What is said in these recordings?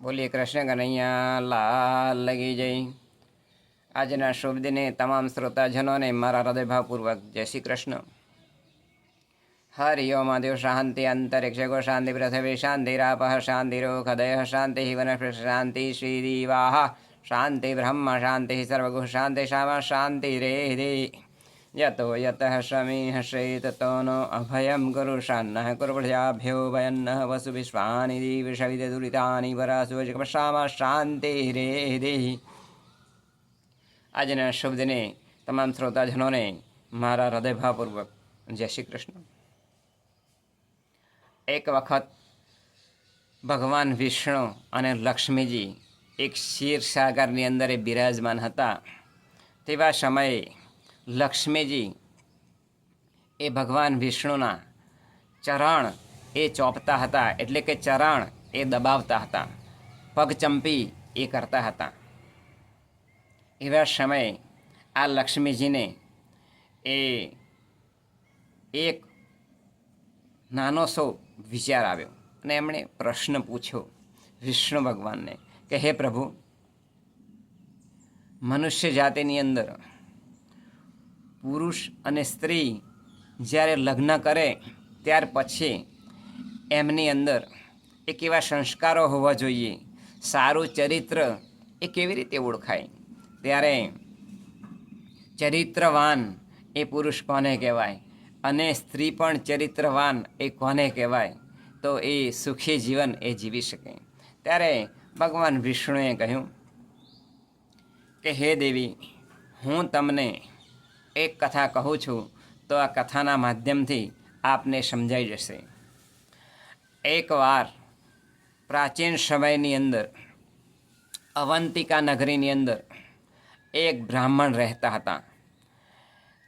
બોલીએ કૃષ્ણ કનૈયા, લાલ લગી જઈ. આજના શુભ દિને તમામ શ્રોતાજનોને મારા હૃદયભાવપૂર્વક જય શ્રી કૃષ્ણ. હરિ ઓમ દેવ શાંતિ અંતરિક્ષકો શાંતિ પૃથ્વી શાંતિરાપઃ શાંતિરોખદય શાંતિ વનસ્પતિ શાંતિ શ્રીદીવાહ શાંતિ બ્રહ્મ શાંતિ સર્વગુહ શાંતિ શ્યામ શાંતિ રે યતો यतः શ્રેતતો નો અભયં ગુરુ શાન્નઃ કુર્વભ્યો વયન્નઃ વસુ વિશ્વાનિ દિવિષવિદ દુરિતાની વરાસુજકમશામા શાંતિ રેહે આજના શુભ દિને તમામ શ્રોતાજનોને મારા હૃદયભાવપૂર્વક જય શ્રી કૃષ્ણ એક વખત ભગવાન વિષ્ણુ અને લક્ષ્મીજી એક ક્ષીરસાગરની અંદર એ બિરાજમાન હતા તેવા સમયે લક્ષ્મીજી, એ ભગવાન વિષ્ણુના ચરણ એ ચોંપતા હતા, એટલે કે ચરણ એ દબાવતા હતા. પગચંપી એ કરતા હતા. એવા સમયે આ લક્ષ્મીજીને એ એક નાનો સો વિચાર આવ્યો અને એમણે પ્રશ્ન પૂછ્યો વિષ્ણુ ભગવાનને કે, હે પ્રભુ, મનુષ્ય જાતિની અંદર પુરુષ અને સ્ત્રી જ્યારે લગ્ન કરે ત્યાર પછી એમની અંદર એ કેવા સંસ્કારો હોવા જોઈએ. સારું ચરિત્ર એ કેવી રીતે ઓળખાય? ત્યારે ચરિત્રવાન એ પુરુષ કોને કહેવાય? અને સ્ત્રી પણ ચરિત્રવાન એ કોને કહેવાય? તો એ સુખી જીવન એ જીવી શકે. ત્યારે ભગવાન વિષ્ણુએ કહ્યું કે, હે દેવી, હું તમને એક કથા કહું છું, તો આ કથાના માધ્યમથી આપને સમજાઈ જશે. એકવાર પ્રાચીન સમયની અંદર, અવંતિકા નગરીની અંદર એક બ્રાહ્મણ રહેતા હતા.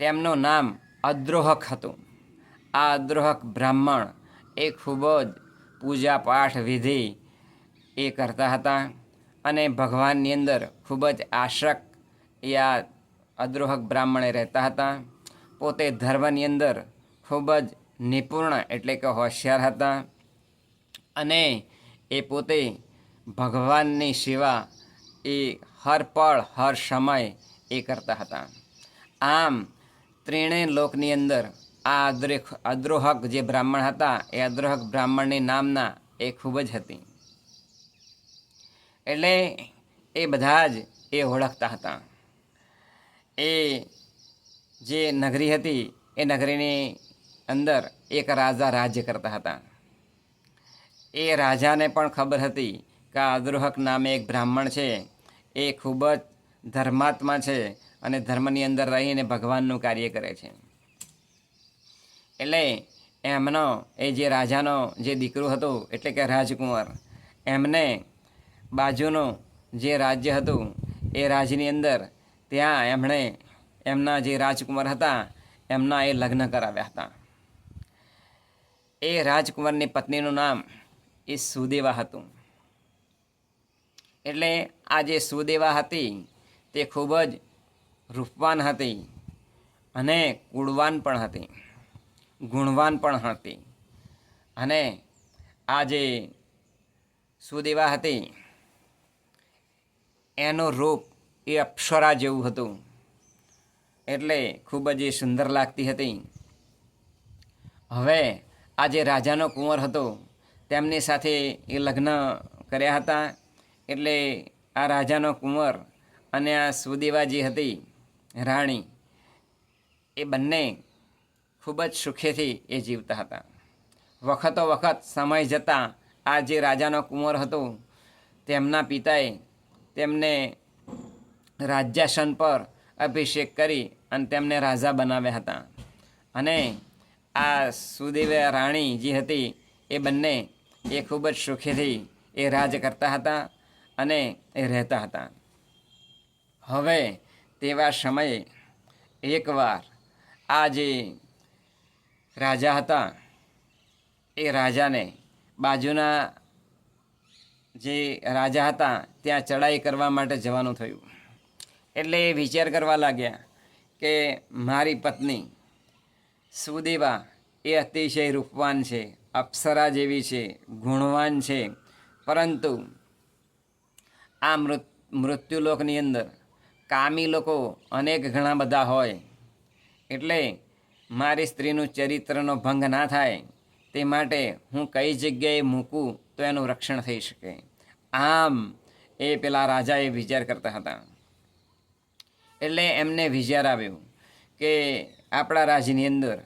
તેમનું નામ અદ્રોહક હતું. આ અદ્રોહક બ્રાહ્મણ એ ખૂબ જ પૂજા પાઠ વિધિ એ કરતા હતા અને ભગવાનની અંદર ખૂબ જ આશક એ અદ્રોહક બ્રાહ્મણે રહેતા હતા. પોતે ધર્મની અંદર ખૂબ જ નિપુણ એટલે કે હોશિયાર હતા અને એ પોતે ભગવાનની સેવા એ હર પળ, હર સમય એ કરતા હતા. આમ ત્રણેય લોકની અંદર આ અદ્રેખ, અદ્રોહક જે બ્રાહ્મણ હતા, એ અદ્રોહક બ્રાહ્મણની નામના એ ખૂબ જ હતી. એટલે એ બધા જ એ ઓળખતા હતા. એ જે નગરી હતી, એ નગરીની અંદર એક રાજા રાજ્ય કરતા હતા. એ રાજાને પણ ખબર હતી કે અદ્રોહક નામે એક બ્રાહ્મણ છે. એ ખૂબ જ ધર્માત્મા છે અને ધર્મની અંદર રહીને ભગવાનનું કાર્ય કરે છે. એટલે એમનો, એ જે રાજાનો જે દીકરો હતો, એટલે કે રાજકુંવર, એમને બાજુનું જે રાજ્ય હતું, એ રાજ્યની અંદર ત્યાં એમણે એમના જે રાજકુમાર હતા, એમના એ લગ્ન કરાવ્યા હતા. એ રાજકુમારની પત્નીનું નામ એ સુદેવા હતું. એટલે આ જે સુદેવા હતી, તે ખૂબ જ રૂપવાન હતી અને કુળવાન પણ હતી, ગુણવાન પણ હતી. અને આ જે સુદેવા હતી, એનો રૂપ એ અપ્સરા જેવું હતું. એટલે ખૂબ જ એ સુંદર લાગતી હતી. હવે આ જે રાજાનો કુંવર હતો, તેમની સાથે એ લગ્ન કર્યા હતા. એટલે આ રાજાનો કુંવર અને આ સુદેવાજી હતી, રાણી, એ બંને ખૂબ જ સુખેથી એ જીવતા હતા. વખતો વખત સમય જતાં આ જે રાજાનો કુંવર હતો, તેમના પિતાએ તેમને રાજ્યાસન પર અભિષેક કરી અને તેમને રાજા બનાવ્યા હતા. અને આ સુદેવ રાણી જે હતી, એ બંને એ ખૂબ જ સુખીથી એ રાજ કરતા હતા અને એ રહેતા હતા. હવે તેવા સમયે એકવાર આ જે રાજા હતા, એ રાજાને બાજુના જે રાજા હતા, ત્યાં ચડાઈ કરવા માટે જવાનું થયું. એટલે એ વિચાર કરવા લાગ્યા કે મારી પત્ની સુદેવા એ અતિશય રૂપવાન છે, અપ્સરા જેવી છે, ગુણવાન છે. પરંતુ આ મૃત, મૃત્યુલોકની અંદર કામી લોકો અનેક ઘણા બધા હોય. એટલે મારી સ્ત્રીનું ચરિત્રનો ભંગ ના થાય તે માટે હું કઈ જગ્યાએ મૂકું તો એનું રક્ષણ થઈ શકે. આમ એ પેલા રાજાએ વિચાર કરતા હતા. એટલે એમને વિચાર આવ્યો કે આપણા રાજ્યની અંદર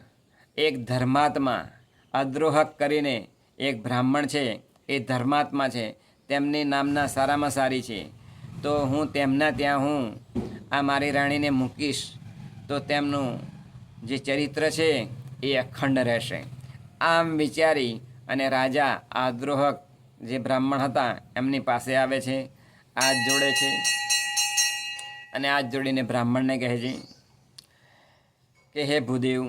એક ધર્માત્મા અદ્રોહક કરીને એક બ્રાહ્મણ છે, એ ધર્માત્મા છે, તેમની નામના સારામાં સારી છે. તો હું તેમના ત્યાં હું આ મારી રાણીને મૂકીશ, તો તેમનું જે ચરિત્ર છે એ અખંડ રહેશે. આમ વિચારી અને રાજા આ દ્રોહક જે બ્રાહ્મણ હતા એમની પાસે આવે છે, આ જોડે છે. અને હાથ જોડીને બ્રાહ્મણને કહે છે કે, હે ભૂદેવ,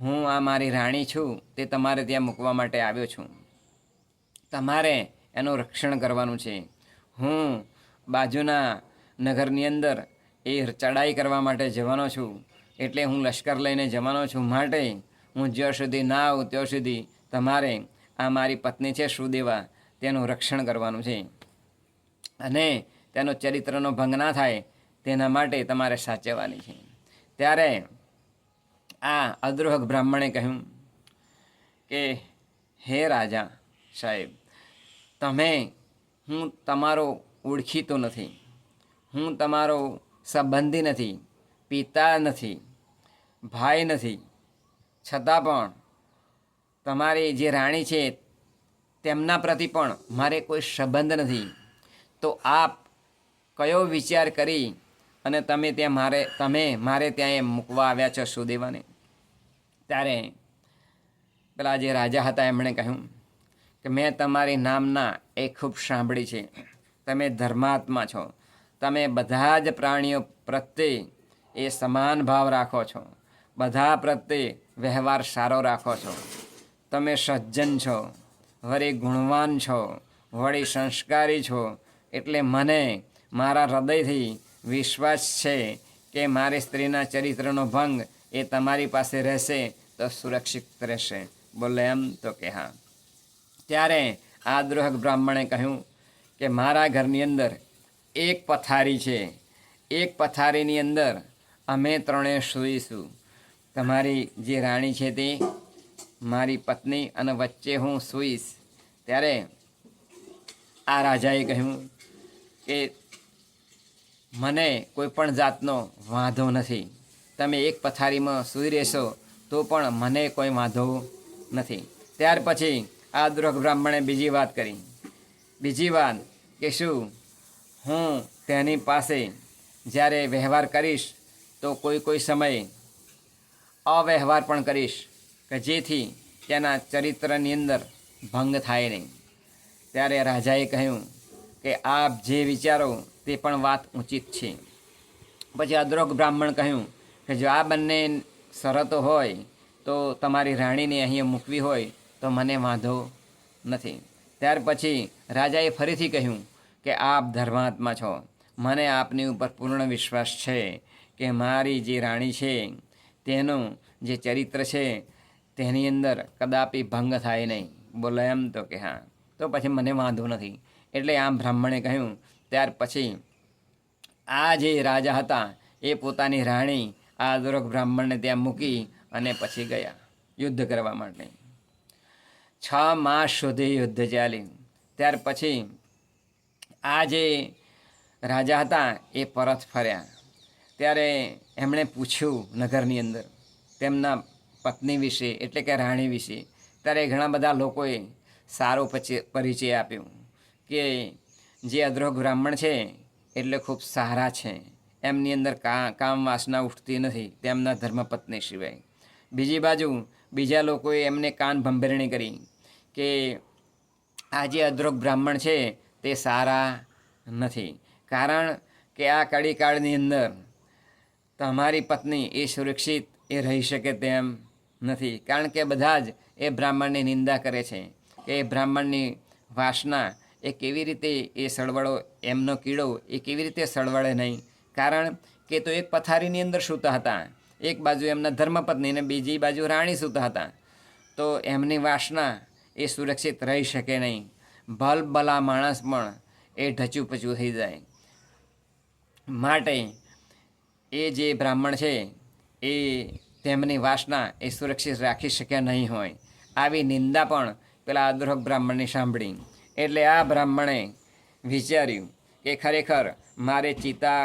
હું આ મારી રાણી છું, તે તમારે ત્યાં મૂકવા માટે આવ્યો છું. તમારે એનું રક્ષણ કરવાનું છે. હું બાજુના નગરની અંદર એ ચડાઈ કરવા માટે જવાનો છું. એટલે હું લશ્કર લઈને જવાનો છું માટે. હું જ્યાં સુધી ના આવું, ત્યાં સુધી તમારે આ મારી પત્ની છે સુદેવા, તેનું રક્ષણ કરવાનું છે. અને તેનો ચરિત્રનો ભંગ ના થાય તેના માટે તમારે સાચવવાની છે. ત્યારે આ અદ્રોહક બ્રાહ્મણે કહ્યું કે, હે રાજા સાહેબ, તમે, હું તમારો ઓળખીતો નથી. હું તમારો સંબંધી નથી, પિતા નથી, ભાઈ નથી. છતાં પણ તમારી જે રાણી છે, તેમના પ્રતિ પણ મારે કોઈ સંબંધ નથી. તો આપ કયો વિચાર કરી અને તમે ત્યાં મારે, તમે મારે ત્યાં એમ મૂકવા આવ્યા છો સુદેવાને. ત્યારે પેલા જે રાજા હતા એમણે કહ્યું કે મેં તમારી નામના એ ખૂબ સાંભળી છે. તમે ધર્માત્મા છો. તમે બધા જ પ્રાણીઓ પ્રત્યે એ સમાન ભાવ રાખો છો. બધા પ્રત્યે વ્યવહાર સારો રાખો છો. તમે સજ્જન છો. વળી ગુણવાન છો. વળી સંસ્કારી છો. એટલે મને મારા હૃદયથી વિશ્વાસ છે કે મારી સ્ત્રીના ચરિત્રનો ભંગ એ તમારી પાસે રહેશે તો સુરક્ષિત રહેશે. બોલે એમ તો કે હા. ત્યારે આ દ્રોહક બ્રાહ્મણે કહ્યું કે મારા ઘરની અંદર એક પથારી છે. એક પથારીની અંદર અમે ત્રણે સૂઈશું. તમારી જે રાણી છે તે મારી પત્ની અને વચ્ચે હું સૂઈશ. ત્યારે આ રાજાએ કહ્યું કે મને કોઈ પણ જાતનો વાંધો નથી. તમે એક પથારીમાં સૂઈ રહેશો તો પણ મને કોઈ વાંધો નથી. ત્યાર પછી આ દુર્ગ બ્રાહ્મણે બીજી વાત કરી. બીજી વાત કે શું? હું તેની પાસે જ્યારે વ્યવહાર કરીશ તો કોઈ કોઈ સમયે અવ્યવહાર પણ કરીશ કે જેથી તેના ચરિત્રની અંદર ભંગ થાય નહીં. ત્યારે રાજાએ કહ્યું કે આપ જે વિચારો તે પણ વાત ઉચિત છે. પછી અદ્રોક બ્રાહ્મણ કહ્યું કે જો આ બંને શરતો હોય તો તમારી રાણીને અહીંયા મૂકવી હોય તો મને વાંધો નથી. ત્યાર પછી રાજાએ ફરીથી કહ્યું કે આપ ધર્માત્મા છો. મને આપની ઉપર પૂર્ણ વિશ્વાસ છે કે મારી જે રાણી છે, તેનું જે ચરિત્ર છે, તેની અંદર કદાપી ભંગ થાય નહીં. બોલે એમ તો કે હા. તો પછી મને વાંધો નથી. એટલે આમ બ્રાહ્મણે કહ્યું ત્યાર પછી આ જે રાજા હતા, એ પોતાની રાણી આ દુર્ગ બ્રાહ્મણને ત્યાં મૂકી અને પછી ગયા યુદ્ધ કરવા માટે. છ માસ સુધી યુદ્ધ ચાલી. ત્યાર પછી આ જે રાજા હતા, એ પરત ફર્યા. ત્યારે એમણે પૂછ્યું નગરની અંદર તેમના પત્ની વિશે, એટલે કે રાણી વિશે. ત્યારે ઘણા બધા લોકોએ સારો પરિચય આપ્યો કે જે અદ્રોહ બ્રાહ્મણ છે, એટલે ખૂબ સારા છે. એમની અંદર કા, કામ વાસના ઉઠતી નથી, તેમના ધર્મપત્ની સિવાય. બીજી બાજુ, બીજા લોકોએ એમને કાન ભંભેરણી કરી કે આ જે અદ્રોગ બ્રાહ્મણ છે, તે સારા નથી. કારણ કે આ કડીકાળની અંદર તમારી પત્ની એ સુરક્ષિત, એ રહી શકે તેમ નથી. કારણ કે બધા જ એ બ્રાહ્મણની નિંદા કરે છે કે એ બ્રાહ્મણની વાસના એ કેવી રીતે એ સળવળો એમનો કીડો એ કેવી રીતે સળવળે નહીં? કારણ કે તો એક પથારીની અંદર સૂતા હતા. એક બાજુ એમના ધર્મપત્ની અને બીજી બાજુ રાણી સૂતા હતા. તો એમની વાસના એ સુરક્ષિત રહી શકે નહીં. ભલ ભલા માણસ પણ એ ઢચું પચું થઈ જાય. માટે એ જે બ્રાહ્મણ છે, એ તેમની વાસના એ સુરક્ષિત રાખી શક્યા નહીં હોય. આવી નિંદા પણ પેલા અદ્રોહ બ્રાહ્મણની સાંભળી. એટલે આ બ્રાહ્મણે વિચાર્યું કે ખરેખર મારે ચિતા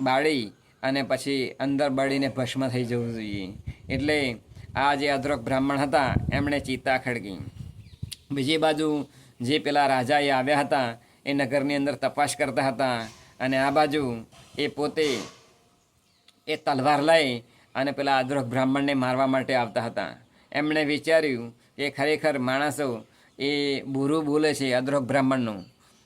બાળી અને પછી અંદર બળીને ભસ્મ થઈ જવું જોઈએ. એટલે આ જે અદરક બ્રાહ્મણ હતા, એમણે ચિતા ખડકી બીજી બાજુ જે પેલા રાજાએ આવ્યા હતા, એ નગરની અંદર તપાસ કરતા હતા અને આ બાજુ એ પોતે એ તલવાર લઈ અને પેલા અદ્રોહ બ્રાહ્મણને મારવા માટે આવતા હતા. એમણે વિચાર્યું કે ખરેખર માણસો એ બુરું બોલે છે અદ્રોક બ્રાહ્મણનું.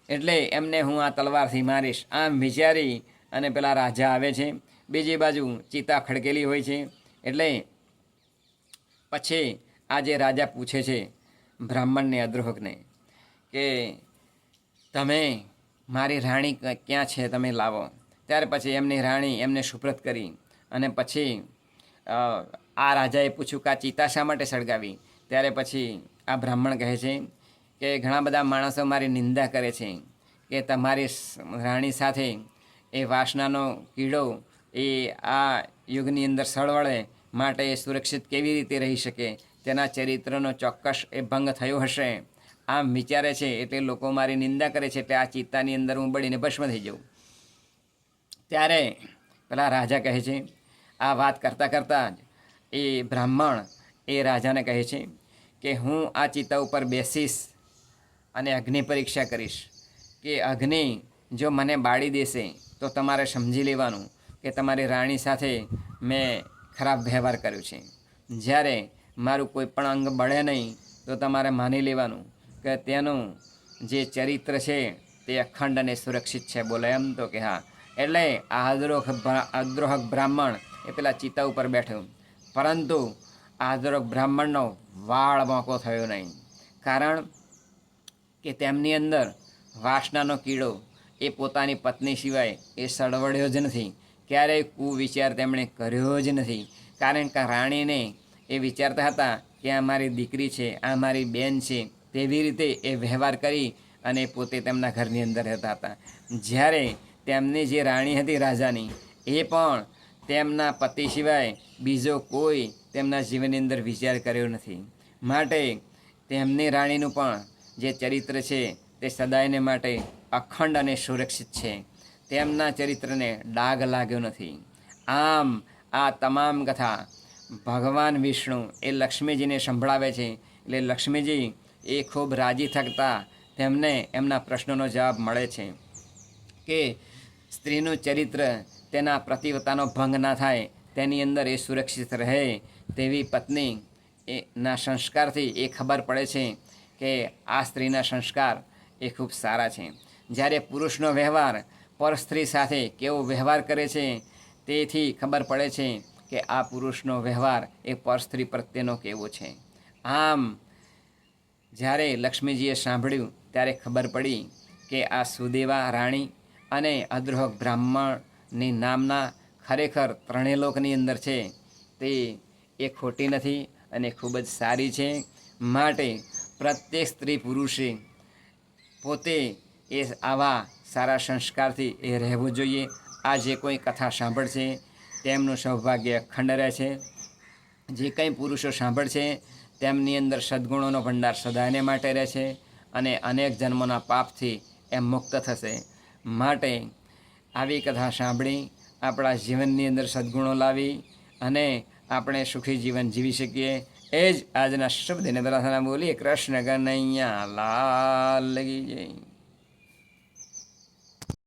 એટલે એમને હું આ તલવારથી મારીશ. આમ વિચારી અને પેલા રાજા આવે છે. બીજી બાજુ ચિતા ખડકેલી હોય છે. એટલે પછી આ જે રાજા પૂછે છે બ્રાહ્મણને અદ્રોહકને કે તમે મારી રાણી ક્યાં છે? તમે લાવો. ત્યાર પછી એમની રાણી એમને સુપ્રત કરી અને પછી આ રાજાએ પૂછ્યું કે આ ચિતા શા માટે સળગાવી? ત્યારે પછી આ બ્રાહ્મણ કહે છે કે ઘણા બધા માણસો મારી નિંદા કરે છે કે તમારી રાણી સાથે એ વાસનાનો કીડો એ આ યુગની અંદર સળવળે માટે એ સુરક્ષિત કેવી રીતે રહી શકે? તેના ચરિત્રનો ચોક્કસ એ ભંગ થયો હશે. આમ વિચારે છે એટલે લોકો મારી નિંદા કરે છે એટલે આ ચિત્તાની અંદર હું બળીને ભસ્મ થઈ જાઉં. ત્યારે પેલા રાજા કહે છે, આ વાત કરતાં કરતાં જ એ બ્રાહ્મણ એ રાજાને કહે છે કે હું આ ચિત્તા ઉપર બેસીશ અને અગ્નિ પરીક્ષા કરીશ. કે અગ્નિ જો મને બાળી દેશે, તો તમારે સમજી લેવાનું કે તમારી રાણી સાથે મેં ખરાબ વ્યવહાર કર્યો છે. જ્યારે મારું કોઈ પણ અંગ બળે નહીં, તો તમારે માની લેવાનું કે તેનું જે ચરિત્ર છે, તે અખંડ અને સુરક્ષિત છે. બોલે એમ તો કે હા. એટલે આ અદ્રોહ અદ્રોહક બ્રાહ્મણ એ પેલા ચિત્તા ઉપર બેઠું. પરંતુ આ અદ્રોહક બ્રાહ્મણનો વાળ મોકો થયો નહીં. કારણ કે તેમની અંદર વાસનાનો કીડો એ પોતાની પત્ની સિવાય એ સળવડ્યો જ નથી. ક્યારેય કુવિચાર તેમણે કર્યો જ નથી. કારણ કે રાણીને એ વિચારતા હતા કે આ મારી દીકરી છે, આ મારી બેન છે, તેવી રીતે એ વ્યવહાર કરી અને પોતે તેમના ઘરની અંદર રહેતા હતા. જ્યારે તેમની જે રાણી હતી રાજાની, એ પણ તેમના પતિ સિવાય બીજો કોઈ તેમના જીવનની અંદર વિચાર કર્યો નથી. માટે તેમની રાણીનું પણ જે ચરિત્ર છે તે સદાયને માટે અખંડ અને સુરક્ષિત છે. તેમના ચરિત્રને ડાઘ લાગ્યો નથી. આમ આ તમામ કથા ભગવાન વિષ્ણુ એ લક્ષ્મીજીને સંભળાવે છે. એટલે લક્ષ્મીજી એ ખૂબ રાજી થકતા તેમને એમના પ્રશ્નોનો જવાબ મળે છે કે સ્ત્રીનું ચરિત્ર તેના પ્રતિવતાનો ભંગ ના થાય, તેની અંદર એ સુરક્ષિત રહે તેવી પત્ની એના સંસ્કારથી એ ખબર પડે છે કે આ સ્ત્રીના સંસ્કાર એ ખૂબ સારા છે. જ્યારે પુરુષનો વ્યવહાર પર સ્ત્રી સાથે કેવો વ્યવહાર કરે છે, તેથી ખબર પડે છે કે આ પુરુષનો વ્યવહાર એ પર સ્ત્રી પ્રત્યેનો કેવો છે. આમ, જ્યારે લક્ષ્મીજીએ સાંભળ્યું, ત્યારે ખબર પડી કે આ સુદેવા રાણી અને અદ્રોહક બ્રાહ્મણની નામના ખરેખર ત્રણેય લોકની અંદર છે. તે એ ખોટી નથી અને ખૂબ જ સારી છે. માટે પ્રત્યેક સ્ત્રી પુરુષે પોતે એ આવા સારા સંસ્કારથી એ રહેવું જોઈએ. આ જે કોઈ કથા સાંભળશે, તેમનું સૌભાગ્ય અખંડ રહે છે જે કંઈ પુરુષો સાંભળશે, તેમની અંદર સદ્ગુણોનો ભંડાર સદાયને માટે રહે છે અને અનેક જન્મોના પાપથી એ મુક્ત થશે. માટે આવી કથા સાંભળી, આપણા જીવનની અંદર સદ્ગુણો લાવી અને આપણે સુખી જીવન જીવી શકીએ. એ જ આજના શબ્દને પ્રાર્થના બોલીએ કૃષ્ણ કનૈયા લાલ લગી જય.